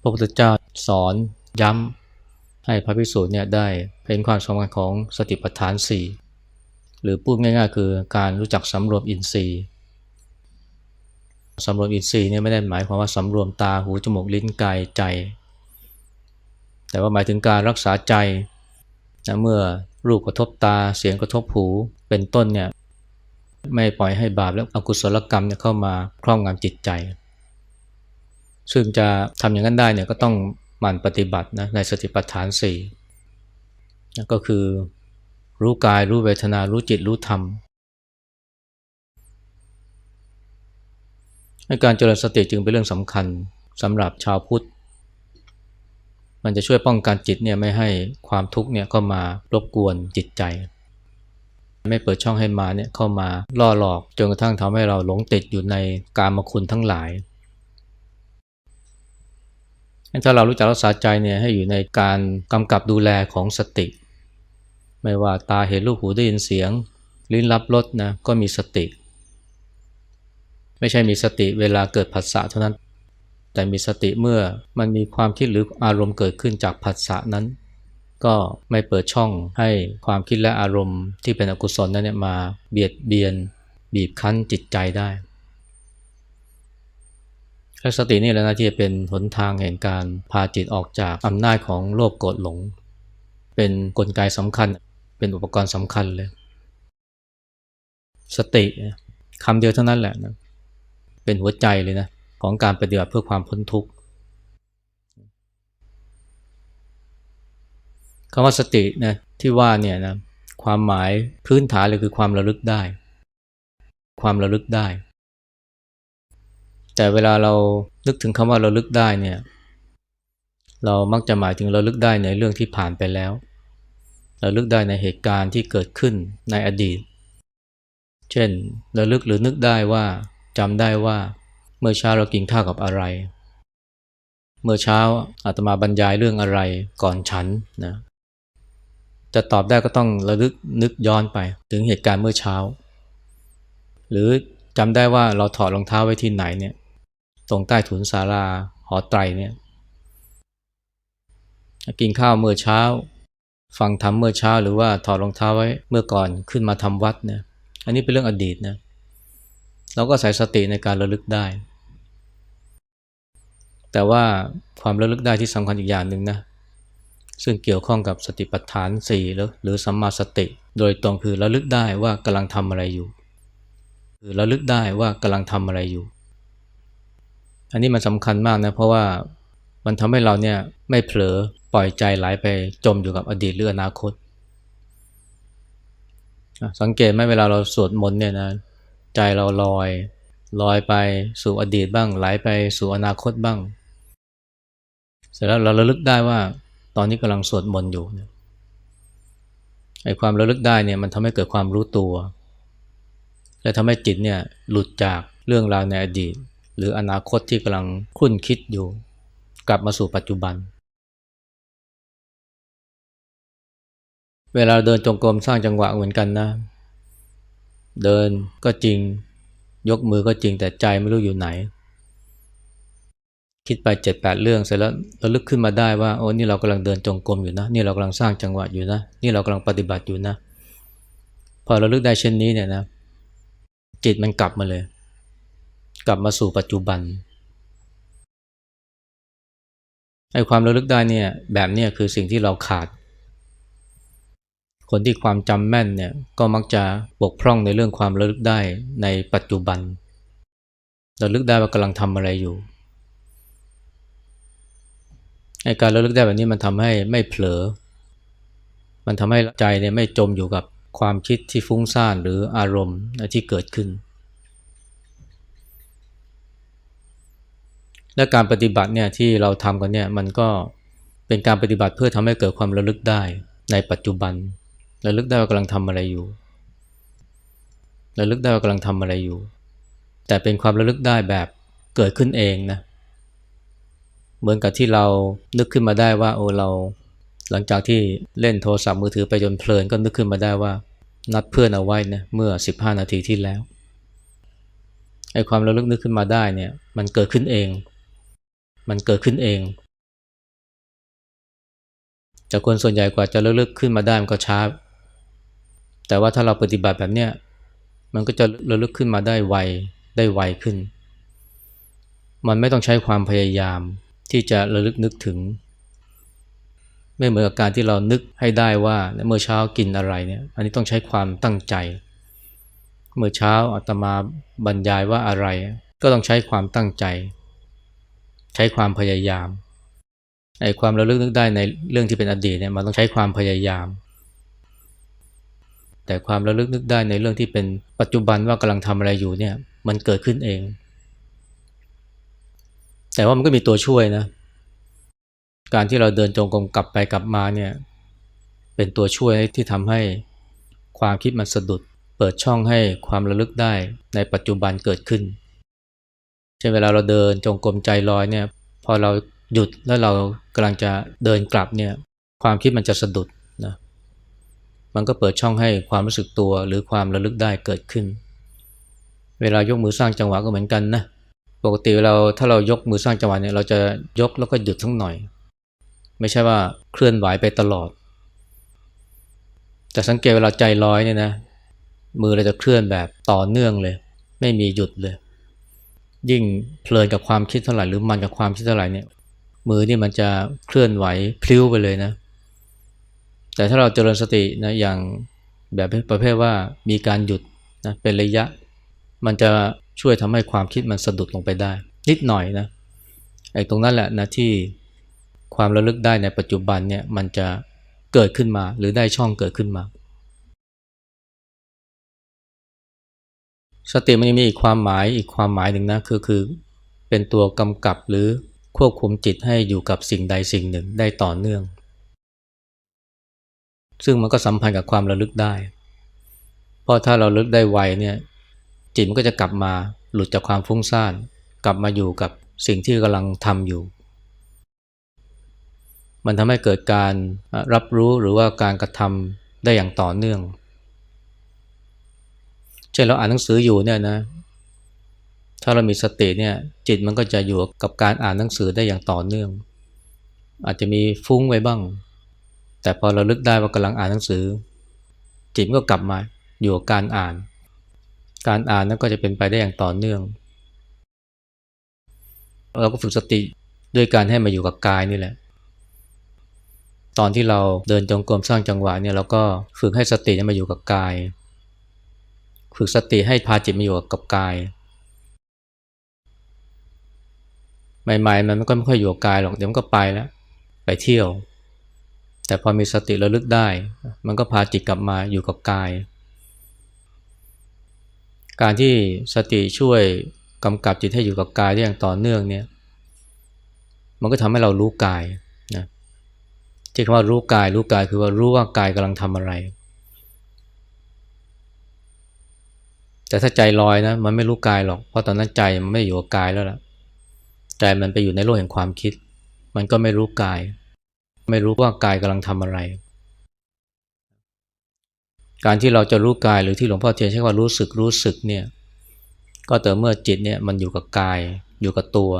พระพุทธเจ้าสอนย้ำให้พระภิกษุเนี่ยได้เห็นความสำคัญของสติปัฏฐานสี่หรือพูดง่ายๆ คือการรู้จักสำรวมอินทรีย์สำรวมอินทรีย์เนี่ยไม่ได้หมายความว่าสำรวมตาหูจมูกลิ้นกายใจ แต่ว่าหมายถึงการรักษาใจนะเมื่อรูปกระทบตาเสียงกระทบหูเป็นต้นเนี่ยไม่ปล่อยให้บาปและอกุศลกรรมเนี่ยเข้ามาครอบงำจิตใจ ซึ่งจะทำอย่างนั้นได้เนี่ยก็ต้องหมั่นปฏิบัตินะในสติปัฏฐานสี่นะก็คือรู้กายรู้เวทนารู้จิตรู้ธรรมการเจริญสติจึงเป็นเรื่องสำคัญสำหรับชาวพุทธ มันจะช่วยป้องกันจิตเนี่ยไม่ให้ความทุกข์เนี่ยเข้ามารบกวนจิตใจ ไม่เปิดช่องให้มาเนี่ยเข้ามาล่อหลอกจนกระทั่งทำให้เราหลงติดอยู่ในกามคุณทั้งหลาย ถ้าเรารู้จักรักษาใจเนี่ยให้อยู่ในการกำกับดูแลของสติ ไม่ว่าตาเห็นรูปหูได้ยินเสียง ลิ้นรับรสนะก็มีสติ ไม่ใช่มีสติเวลาเกิดผัสสะเท่านั้น แต่มีสติเมื่อมันมีความคิดหรืออารมณ์เกิดขึ้นจากผัสสะนั้น ก็ไม่เปิดช่องให้ความคิดและอารมณ์ที่เป็นอกุศลนั้นเนี่ยมาเบียดเบียนบีบคั้นจิตใจได้ และสตินี่แหละนะที่จะเป็นหนทางแห่งการพาจิตออกจากอำนาจของโลภโกรธหลง เป็นนกลไกสำคัญ เป็นอุปกรณ์สำคัญเลย สติคำเดียวเท่านั้นแหละนะเป็นหัวใจเลยนะของการปฏิบัติเพื่อความพ้นทุกข์คำว่าสตินะที่ว่าเนี่ยนะความหมายพื้นฐานเลยคือความระลึกได้ ความระลึกได้ แต่เวลาเรานึกถึงคำว่าเระลึกได้เนี่ย เรามักจะหมายถึงเระลึกได้ในเรื่องที่ผ่านไปแล้ว เระลึกได้ในเหตุการณ์ที่เกิดขึ้นในอดีต เช่นเระลึกหรือนึกได้ว่าจำได้ว่าเมื่อเช้าเรากินข้าวกับอะไร เมื่อเช้าอาตมาบรรยายเรื่องอะไรก่อนฉันนะจะตอบได้ก็ต้องระลึกนึกย้อนไปถึงเหตุการณ์เมื่อเช้า หรือจำได้ว่าเราถอดรองเท้าไว้ที่ไหนเนี่ย ตรงใต้ถุนศาลาหอไตรเนี่ยกินข้าวเมื่อเช้า ฟังธรรมเมื่อเช้า หรือว่าถอดรองเท้าไว้เมื่อก่อนขึ้นมาทำวัดเนี่ยอันนี้เป็นเรื่องอดีตนะเราก็ใส่สติในการระลึกได้ แต่ว่าความระลึกได้ที่สำคัญอีกอย่างหนึ่งนะซึ่งเกี่ยวข้องกับสติปัฏฐานสี่หรือหรือสัมมาสติ โดยตรงคือระลึกได้ว่ากำลังทำอะไรอยู่ คือระลึกได้ว่ากำลังทำอะไรอยู่ อันนี้มันสำคัญมากนะเพราะว่ามันทำให้เราเนี่ยไม่เผลอปล่อยใจไหลไปจมอยู่กับอดีตหรืออนาคต สังเกตไหมเวลาเราสวดมนต์เนี่ยนะใจเราลอยลอยไปสู่อดีตบ้าง ไหลไปสู่อนาคตบ้าง เสร็จแล้วเราระลึกได้ว่าตอนนี้กำลังสวดมนต์อยู่ไอ้ความระลึกได้เนี่ยมันทำให้เกิดความรู้ตัว และทำให้จิตเนี่ยหลุดจากเรื่องราวในอดีต หรืออนาคตที่กำลังคุ้นคิดอยู่ กลับมาสู่ปัจจุบัน เวลาเดินจงกรมสร้างจังหวะเหมือนกันนะ เดินก็จริง ยกมือก็จริงแต่ใจไม่รู้อยู่ไหน คิดไปเจ็ดแปดเรื่องเสร็จแล้วเราลึกขึ้นมาได้ว่าโอ้นี่เรากำลังเดินจงกรมอยู่นะ นี่เรากำลังสร้างจังหวะอยู่นะ นี่เรากำลังปฏิบัติอยู่นะ พอเราลึกได้เช่นนี้เนี่ยนะจิตมันกลับมาเลย กลับมาสู่ปัจจุบันไอ้ความระลึกได้เนี่ยแบบเนี้ยคือสิ่งที่เราขาด คนที่ความจำแม่นเนี่ยก็มักจะบกพร่องในเรื่องความระลึกได้ในปัจจุบันระลึกได้ว่ากำลังทำอะไรอยู่ไอ้การระลึกได้แบบนี้มันทำให้ไม่เผลอ มันทำให้ใจเนี่ยไม่จมอยู่กับความคิดที่ฟุ้งซ่านหรืออารมณ์ที่เกิดขึ้น และการปฏิบัติเนี่ยที่เราทำกันเนี่ยมันก็เป็นการปฏิบัติเพื่อทำให้เกิดความระลึกได้ในปัจจุบัน ระลึกได้ว่ากำลังทำอะไรอยู่ ระลึกได้ว่ากำลังทำอะไรอยู่ แต่เป็นความระลึกได้แบบเกิดขึ้นเองนะเหมือนกับที่เรานึกขึ้นมาได้ว่าโอ้เราหลังจากที่เล่นโทรศัพท์มือถือไปจนเพลินก็นึกขึ้นมาได้ว่า นัดเพื่อนเอาไว้นะเมื่อ 15 นาทีที่แล้วไอ้ความระลึกนึกขึ้นมาได้เนี่ยมันเกิดขึ้นเอง มันเกิดขึ้นเอง แต่คนส่วนใหญ่กว่าจะระลึกขึ้นมาได้มันก็ช้า แต่ว่าถ้าเราปฏิบัติแบบเนี้ยมันก็จะระลึกขึ้นมาได้ไวได้ไวขึ้น มันไม่ต้องใช้ความพยายามที่จะระลึกนึกถึง ไม่เหมือนกับการที่เรานึกให้ได้ว่าเมื่อเช้ากินอะไรเนี่ย อันนี้ต้องใช้ความตั้งใจ เมื่อเช้าอาตมาบรรยายว่าอะไร ก็ต้องใช้ความตั้งใจ ใช้ความพยายามไอ้ความระลึกนึกได้ในเรื่องที่เป็นอดีตเนี่ยมันต้องใช้ความพยายาม แต่ความระลึกนึกได้ในเรื่องที่เป็นปัจจุบันว่ากำลังทำอะไรอยู่เนี่ยมันเกิดขึ้นเอง แต่ว่ามันก็มีตัวช่วยนะ การที่เราเดินจงกรมกลับไปกลับมาเนี่ยเป็นตัวช่วยที่ทำให้ความคิดมันสะดุด เปิดช่องให้ความระลึกได้ในปัจจุบันเกิดขึ้น เช่นเวลาเราเดินจงกรมใจลอยเนี่ย พอเราหยุดแล้วเรากำลังจะเดินกลับเนี่ย ความคิดมันจะสะดุดนะ มันก็เปิดช่องให้ความรู้สึกตัวหรือความระลึกได้เกิดขึ้น เวลายกมือสร้างจังหวะก็เหมือนกันนะ ปกติเราถ้าเรายกมือสร้างจังหวะเนี่ยเราจะยกแล้วก็หยุดทั้งหน่อย ไม่ใช่ว่าเคลื่อนไหวไปตลอด แต่สังเกตเวลาใจลอยเนี่ยนะ มือเราจะเคลื่อนแบบต่อเนื่องเลย ไม่มีหยุดเลย ยิ่งเพลินกับความคิดเท่าไหร่หรือมันกับความคิดเท่าไหร่เนี่ย มือนี่มันจะเคลื่อนไหวพลิ้วไปเลยนะ แต่ถ้าเราเจริญสตินะอย่างแบบประเภทว่ามีการหยุดนะเป็นระยะ มันจะช่วยทำให้ความคิดมันสะดุดลงไปได้ นิดหน่อยนะไอ้ตรงนั้นแหละนะที่ความระลึกได้ในปัจจุบันเนี่ยมันจะเกิดขึ้นมาหรือได้ช่องเกิดขึ้นมา สติมันยังมีอีกความหมายอีกความหมายหนึ่งนะคือคือเป็นตัวกำกับหรือควบคุมจิตให้อยู่กับสิ่งใดสิ่งหนึ่งได้ต่อเนื่อง ซึ่งมันก็สัมพันธ์กับความระลึกได้ เพราะถ้าเราลึกได้ไวเนี่ยจิตมันก็จะกลับมาหลุดจากความฟุ้งซ่าน กลับมาอยู่กับสิ่งที่กำลังทำอยู่ มันทำให้เกิดการรับรู้หรือว่าการกระทำได้อย่างต่อเนื่อง ช่นเราอ่านหนังสืออยู่เนี่ยนะ ถ้าเรามีสติเนี่ย จิตมันก็จะอยู่กับการอ่านหนังสือได้อย่างต่อเนื่อง อาจจะมีฟุ้งไว้บ้าง แต่พอเราลึกได้ว่ากำลังอ่านหนังสือ จิตก็กลับมาอยู่กับการอ่าน การอ่านนั้นก็จะเป็นไปได้อย่างต่อเนื่อง เราก็ฝึกสติด้วยการให้มาอยู่กับกายนี่แหละ ตอนที่เราเดินจงกรมสร้างจังหวะเนี่ยเราก็ฝึกให้สติมาอยู่กับกาย ฝึกสติให้พาจิตมาอยู่กับกาย ใหม่ๆ มันก็ไม่ค่อยอยู่กับกายหรอกเดี๋ยวมันก็ไปแล้ว ไปเที่ยว แต่พอมีสติระลึกได้ มันก็พาจิตกลับมาอยู่กับกาย การที่สติช่วยกำกับจิตให้อยู่กับกายได้อย่างต่อเนื่องเนี่ย มันก็ทำให้เรารู้กายนะที่คำว่ารู้กายรู้กายคือว่ารู้ว่ากายกำลังทำอะไร แต่ถ้าใจลอยนะมันไม่รู้กายหรอกเพราะตอนนั้นใจมันไม่อยู่กับกายแล้วล่ะใจมันไปอยู่ในโลกแห่งความคิด มันก็ไม่รู้กาย ไม่รู้ว่ากายกำลังทำอะไร การที่เราจะรู้กายหรือที่หลวงพ่อเทียนใช้ว่ารู้สึกรู้สึกเนี่ยก็แต่เมื่อจิตเนี่ยมันอยู่กับกายอยู่กับตัว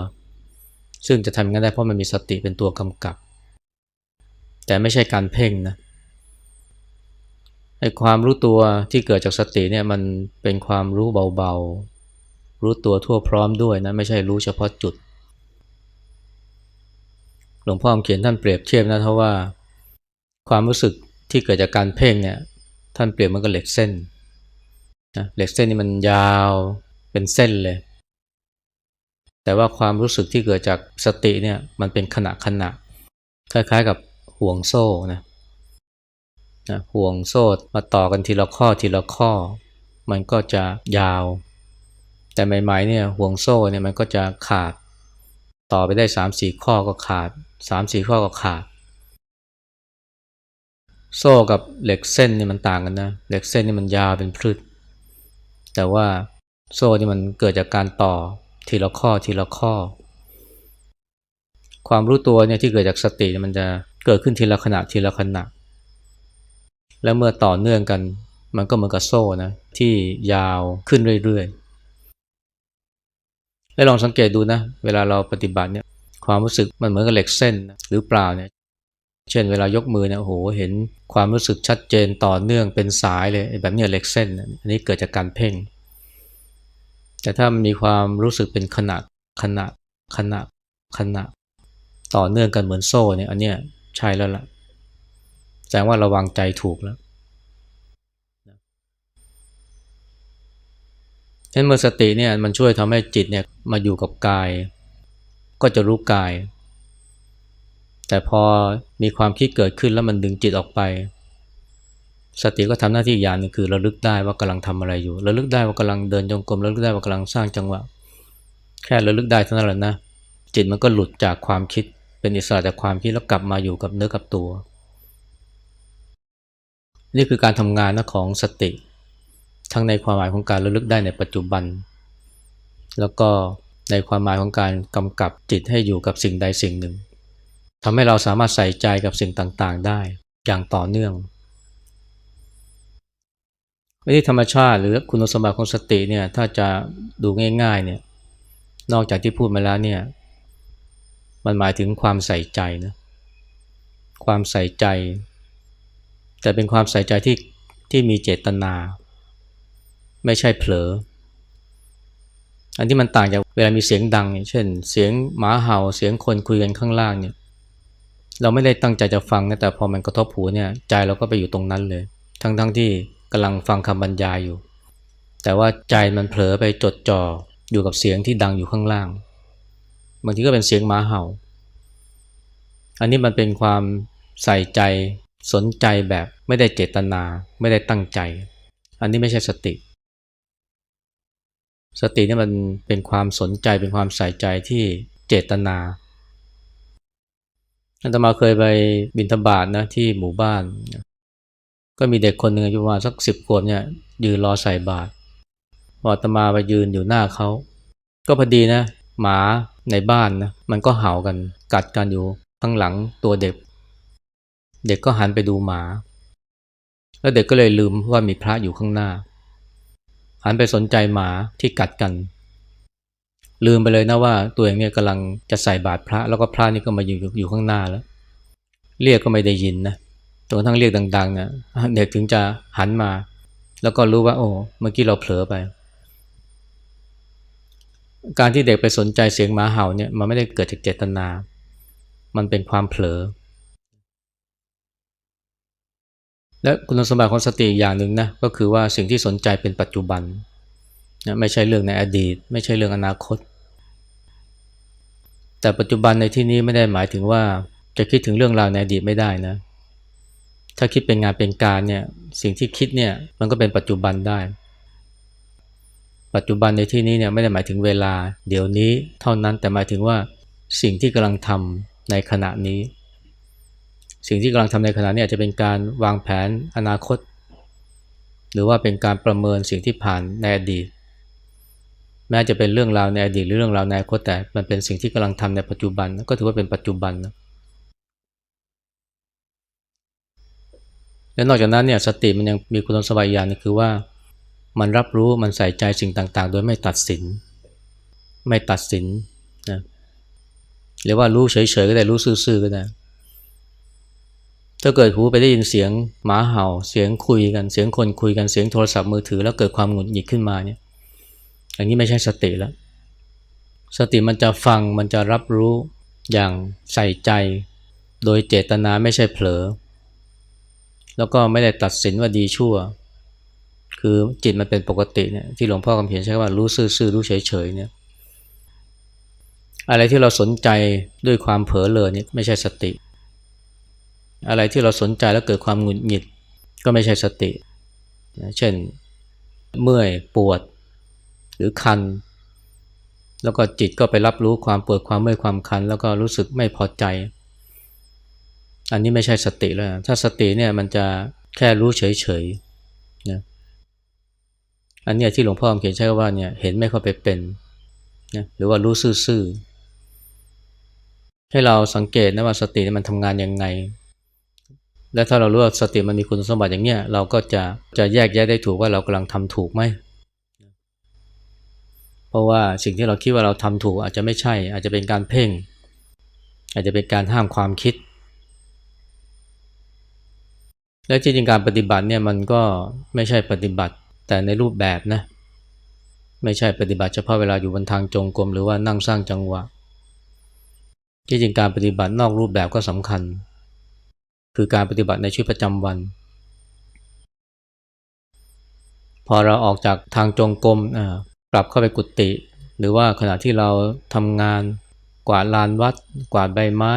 ซึ่งจะทำงั้นได้เพราะมันมีสติเป็นตัวกำกับ แต่ไม่ใช่การเพ่งนะ ไอ้ความรู้ตัวที่เกิดจากสติเนี่ยมันเป็นความรู้เบาๆ รู้ตัวทั่วพร้อมด้วยนะไม่ใช่รู้เฉพาะจุด หลวงพ่อเขียนท่านเปรียบเทียบนะเพราะว่า ความรู้สึกที่เกิดจากการเพ่งเนี่ยท่านเปรียบมันก็เหล็กเส้นนะเหล็กเส้นนี่มันยาวเป็นเส้นเลย แต่ว่าความรู้สึกที่เกิดจากสติเนี่ยมันเป็นขณะขณะคล้ายๆกับห่วงโซ่นะ นะห่วงโซ่มาต่อกันทีละข้อทีละข้อ มันก็จะยาว แต่ใหม่ๆเนี่ยห่วงโซ่เนี่ยมันก็จะขาด ต่อไปได้สามสี่ข้อก็ขาดสามสี่ข้อก็ขาด โซ่กับเหล็กเส้นนี่มันต่างกันนะเหล็กเส้นนี่มันยาวเป็นพืชแต่ว่าโซ่นี่มันเกิดจากการต่อทีละข้อทีละข้อ ความรู้ตัวเนี่ยที่เกิดจากสติมันจะเกิดขึ้นทีละขณะทีละขณะ แล้วเมื่อต่อเนื่องกัน มันก็เหมือนกับโซ่นะที่ยาวขึ้นเรื่อยๆแล้ลองสังเกตดูนะ เวลาเราปฏิบัติเนี่ยความรู้สึกมันเหมือนกับเหล็กเส้นหรือเปล่าเนี่ยเช่นเวลายกมือเนี่ยโอ้โหเห็นความรู้สึกชัดเจนต่อเนื่องเป็นสายเลยแบบเนี้ยเหล็กเส้น อันนี้เกิดจากการเพ่ง แต่ถ้ามีความรู้สึกเป็นขณะขณะขณะขณะต่อเนื่องกันเหมือนโซ่เนี่ยอันเนี้ยใช่แล้วล่ะ แสดงว่าระวังใจถูกแล้วฉะนั้นเมื่อสติเนี่ยมันช่วยทำให้จิตเนี่ยมาอยู่กับกาย ก็จะรู้กาย แต่พอมีความคิดเกิดขึ้นแล้วมันดึงจิตออกไป สติก็ทำหน้าที่อย่างนึงคือระลึกได้ว่ากำลังทำอะไรอยู่ ระลึกได้ว่ากำลังเดินจงกรมระลึกได้ว่ากำลังสร้างจังหวะ แค่ระลึกได้เท่านั้นแหละนะจิตมันก็หลุดจากความคิดเป็นอิสระจากความคิดแล้วกลับมาอยู่กับเนื้อกับตัว นี่คือการทำงานนะของสติ ทั้งในความหมายของการระลึกได้ในปัจจุบัน แล้วก็ในความหมายของการกำกับจิตให้อยู่กับสิ่งใดสิ่งหนึ่งทำให้เราสามารถใส่ใจกับสิ่งต่างๆ ได้อย่างต่อเนื่องวิธีธรรมชาติหรือคุณสมบัติของสติเนี่ยถ้าจะดูง่ายๆเนี่ยนอกจากที่พูดมาแล้วเนี่ยมันหมายถึงความใส่ใจนะความใส่ใจ แต่เป็นความใส่ใจที่ที่มีเจตนา ไม่ใช่เผลอ อันที่มันต่างจากเวลามีเสียงดัง เช่น เสียงหมาเห่าเสียงคนคุยกันข้างล่างเนี่ยเราไม่ได้ตั้งใจจะฟังนะแต่พอมันกระทบหูเนี่ยใจเราก็ไปอยู่ตรงนั้นเลย ทั้งๆทที่กำลังฟังคำบรรยายอยู่ แต่ว่าใจมันเผลอไปจดจ่ออยู่กับเสียงที่ดังอยู่ข้างล่างบางทีก็เป็นเสียงหมาเห่า อันนี้มันเป็นความใส่ใจ สนใจแบบไม่ได้เจตนา ไม่ได้ตั้งใจ อันนี้ไม่ใช่สติ สตินี่มันเป็นความสนใจเป็นความใส่ใจที่เจตนาอาตมาเคยไปบินทบาทนะที่หมู่บ้าน ก็มีเด็กคนหนึ่งอายุประมาณสักสิบขวบเนี่ยยืนรอใส่บาตรพออาตมาไปยืนอยู่หน้าเขา ก็พอดีนะ หมาในบ้านนะมันก็เห่ากันกัดกันอยู่ข้างหลังตัวเด็ก เด็กก็หันไปดูหมา แล้วเด็กก็เลยลืมว่ามีพระอยู่ข้างหน้า หันไปสนใจหมาที่กัดกัน ลืมไปเลยนะว่าตัวเองเนี่ยกำลังจะใส่บาตรพระ แล้วก็พระนี่ก็มาอยู่อยู่ข้างหน้าแล้ว เรียกก็ไม่ได้ยินนะจนกระทั่งเรียกดังๆนะเด็กถึงจะหันมา แล้วก็รู้ว่า โอ้เมื่อกี้เราเผลอไป การที่เด็กไปสนใจเสียงหมาเห่าเนี่ยมันไม่ได้เกิดจากเจตนา มันเป็นความเผลอ และคุณสมบัติของสติอย่างหนึ่งนะก็คือว่าสิ่งที่สนใจเป็นปัจจุบันนะไม่ใช่เรื่องในอดีต ไม่ใช่เรื่องอนาคต แต่ปัจจุบันในที่นี้ไม่ได้หมายถึงว่าจะคิดถึงเรื่องราวในอดีตไม่ได้นะถ้าคิดเป็นงานเป็นการเนี่ยสิ่งที่คิดเนี่ยมันก็เป็นปัจจุบันได้ ปัจจุบันในที่นี้เนี่ยไม่ได้หมายถึงเวลา เดี๋ยวนี้เท่านั้นแต่หมายถึงว่าสิ่งที่กำลังทำในขณะนี้ สิ่งที่กำลังทำในขณะนี้อาจจะเป็นการวางแผนอนาคต หรือว่าเป็นการประเมินสิ่งที่ผ่านในอดีต แม้จะเป็นเรื่องราวในอดีตหรือเรื่องราวในอนาคตแต่มันเป็นสิ่งที่กำลังทำในปัจจุบันก็ถือว่าเป็นปัจจุบันนะและนอกจากนั้นเนี่ยสติมันยังมีคุณสมบัติอย่างนึงคือว่ามันรับรู้มันใส่ใจสิ่งต่างๆ โดยไม่ตัดสิน ไม่ตัดสินนะหรือว่ารู้เฉยๆก็ได้รู้ซื่อๆก็ได้ ถ้าเกิดหูไปได้ยินเสียงหมาเห่า เสียงคุยกันเสียงคนคุยกันเสียงโทรศัพท์มือถือ แล้วเกิดความหงุดหงิดขึ้นมาเนี่ยอย่างนี้ไม่ใช่สติแล้ว สติมันจะฟังมันจะรับรู้อย่างใส่ใจ โดยเจตนาไม่ใช่เผลอ แล้วก็ไม่ได้ตัดสินว่าดีชั่ว คือจิตมันเป็นปกติเนี่ยที่หลวงพ่อคำเขียนใช้ว่ารู้ซื่อๆรู้เฉยๆเนี่ยอะไรที่เราสนใจด้วยความเผลอเลยนี่ไม่ใช่สติ อะไรที่เราสนใจแล้วเกิดความหงุดหงิด ก็ไม่ใช่สติ เช่น เมื่อยปวด หรือคัน แล้วก็จิตก็ไปรับรู้ความปวดความเมื่อยความคัน แล้วก็รู้สึกไม่พอใจ อันนี้ไม่ใช่สติแล้ว ถ้าสติเนี่ยมันจะแค่รู้เฉยๆนะอันนี้ที่หลวงพ่อเขียนใช้ว่าเนี่ยเห็นไม่เข้าไปเป็นนะหรือว่ารู้ซื่อๆให้เราสังเกตนะว่าสติมันทำงานยังไง และถ้าเรารู้ว่าสติมันมีคุณสมบัติอย่างเนี้ยเราก็จะจะแยกแยะได้ถูกว่าเรากำลังทำถูกไหมเพราะว่าสิ่งที่เราคิดว่าเราทำถูกอาจจะไม่ใช่ อาจจะเป็นการเพ่ง อาจจะเป็นการห้ามความคิด และจริงการปฏิบัติเนี่ยมันก็ไม่ใช่ปฏิบัติแต่ในรูปแบบนะไม่ใช่ปฏิบัติเฉพาะเวลาอยู่บนทางจงกรมหรือว่านั่งสร้างจังหวะที่จริงการปฏิบัตินอกรูปแบบก็สำคัญ คือการปฏิบัติในชีวิตประจำวัน พอเราออกจากทางจงกรมกลับเข้าไปกุฏิหรือว่าขณะที่เราทำงานกวาดลานวัด กวาดใบไม้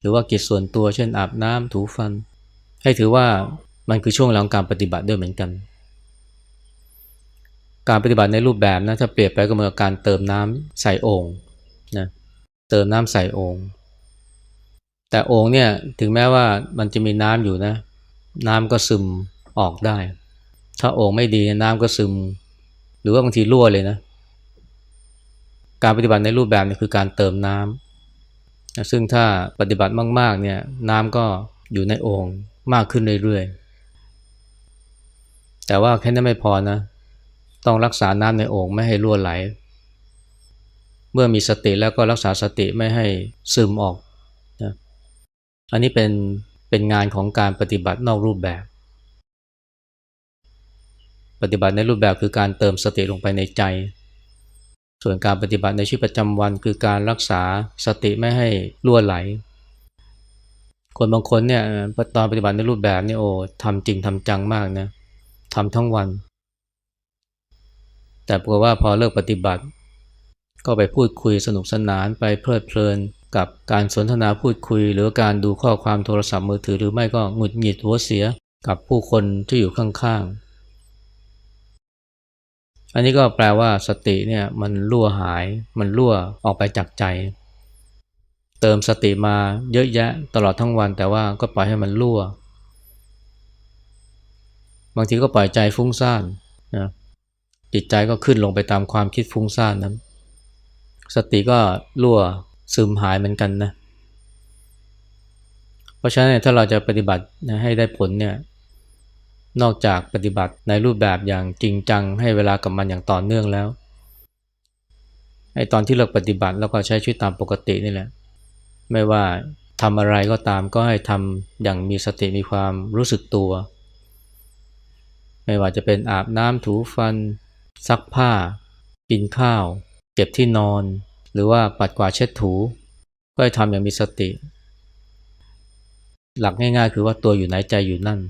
หรือว่ากิจส่วนตัวเช่นอาบน้ำถูฟัน ให้ถือว่ามันคือช่วงเวลาของการปฏิบัติด้วยเหมือนกัน การปฏิบัติในรูปแบบนะถ้าเปรียบไปก็เหมือนกับการเติมน้ำใส่โอ่งนะเติมน้ำใส่โอ่ง แต่โอ่งเนี่ยถึงแม้ว่ามันจะมีน้ำอยู่นะ น้ำก็ซึมออกได้ ถ้าโอ่งไม่ดีน้ำก็ซึม หรือว่าบางทีรั่วเลยนะ การปฏิบัติในรูปแบบนี่คือการเติมน้ำซึ่งถ้าปฏิบัติมาก ๆ เนี่ยน้ำก็อยู่ในโอ่งมากขึ้นเรื่อยๆ แต่ว่าแค่นั้นไม่พอนะ ต้องรักษาน้ำในโอ่งไม่ให้รั่วไหล เมื่อมีสติแล้วก็รักษาสติไม่ให้ซึมออก อันนี้เป็นเป็นงานของการปฏิบัตินอกรูปแบบ ปฏิบัติในรูปแบบคือการเติมสติลงไปในใจ ส่วนการปฏิบัติในชีวิตประจำวันคือการรักษาสติไม่ให้รั่วไหล คนบางคนเนี่ยตอนปฏิบัติในรูปแบบนี่โอ้ทำจริงทำจังมากนะทำทั้งวัน แต่ปรากฏว่าพอเลิกปฏิบัติ ก็ไปพูดคุยสนุกสนานไปเพลิดเพลิน กับการสนทนาพูดคุย หรือการดูข้อความโทรศัพท์มือถือ หรือไม่ก็หงุดหงิดหัวเสียกับผู้คนที่อยู่ข้างๆ อันนี้ก็แปลว่าสติเนี่ยมันรั่วหาย มันรั่วออกไปจากใจ เติมสติมาเยอะแยะตลอดทั้งวัน แต่ว่าก็ปล่อยให้มันรั่ว บางทีก็ปล่อยใจฟุ้งซ่านนะจิตใจก็ขึ้นลงไปตามความคิดฟุ้งซ่านนั้น สติก็รั่ว ซึมหายเหมือนกันนะ เพราะฉะนั้นถ้าเราจะปฏิบัติให้ได้ผลเนี่ย นอกจากปฏิบัติในรูปแบบอย่างจริงจัง ให้เวลากับมันอย่างต่อเนื่องแล้ว ไอ้ตอนที่เราปฏิบัติแล้วก็ใช้ชีวิตตามปกตินี่แหละ ไม่ว่าทำอะไรก็ตามก็ให้ทำอย่างมีสติมีความรู้สึกตัว ไม่ว่าจะเป็นอาบน้ำถูฟัน ซักผ้า กินข้าว เก็บที่นอน หรือว่าปัดกวาดเช็ดถู ก็ให้ทำอย่างมีสติ หลักง่ายๆ คือว่าตัวอยู่ไหนใจอยู่นั่น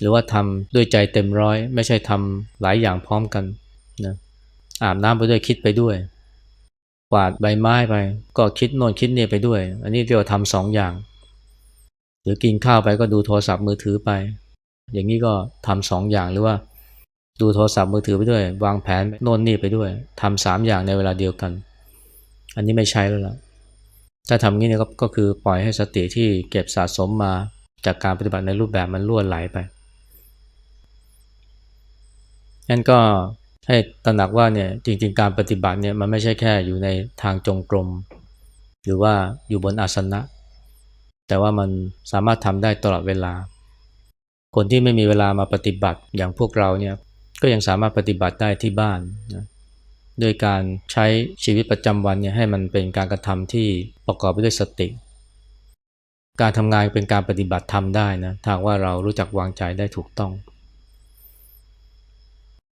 หรือว่าทำด้วยใจเต็มร้อย ไม่ใช่ทำหลายอย่างพร้อมกันนะอาบน้ำไปด้วยคิดไปด้วย กวาดใบไม้ไป ก็คิดโน่นคิดนี่ไปด้วย อันนี้เรียกว่าทำสองอย่าง หรือกินข้าวไปก็ดูโทรศัพท์มือถือไป อย่างนี้ก็ทำสองอย่างหรือว่าดูโทรศัพท์มือถือไปด้วย วางแผนโน่นนี่ไปด้วยทำสามอย่างในเวลาเดียวกัน อันนี้ไม่ใช่แล้วล่ะถ้าทำงี้เนี่ยก็คือปล่อยให้สติที่เก็บสะสมมาจากการปฏิบัติในรูปแบบมันล่วนไหลไปนั่นก็ให้ตระหนักว่าเนี่ยจริงๆ การปฏิบัติเนี่ยมันไม่ใช่แค่อยู่ในทางจงกรม หรือว่าอยู่บนอาสนะ แต่ว่ามันสามารถทำได้ตลอดเวลา คนที่ไม่มีเวลามาปฏิบัติอย่างพวกเราเนี่ยก็ยังสามารถปฏิบัติได้ที่บ้านนะ โดยการใช้ชีวิตประจำวันเนี่ยให้มันเป็นการกระทำที่ประกอบไปด้วยสติ การทำงานเป็นการปฏิบัติทำได้นะถ้าว่าเรารู้จักวางใจได้ถูกต้อง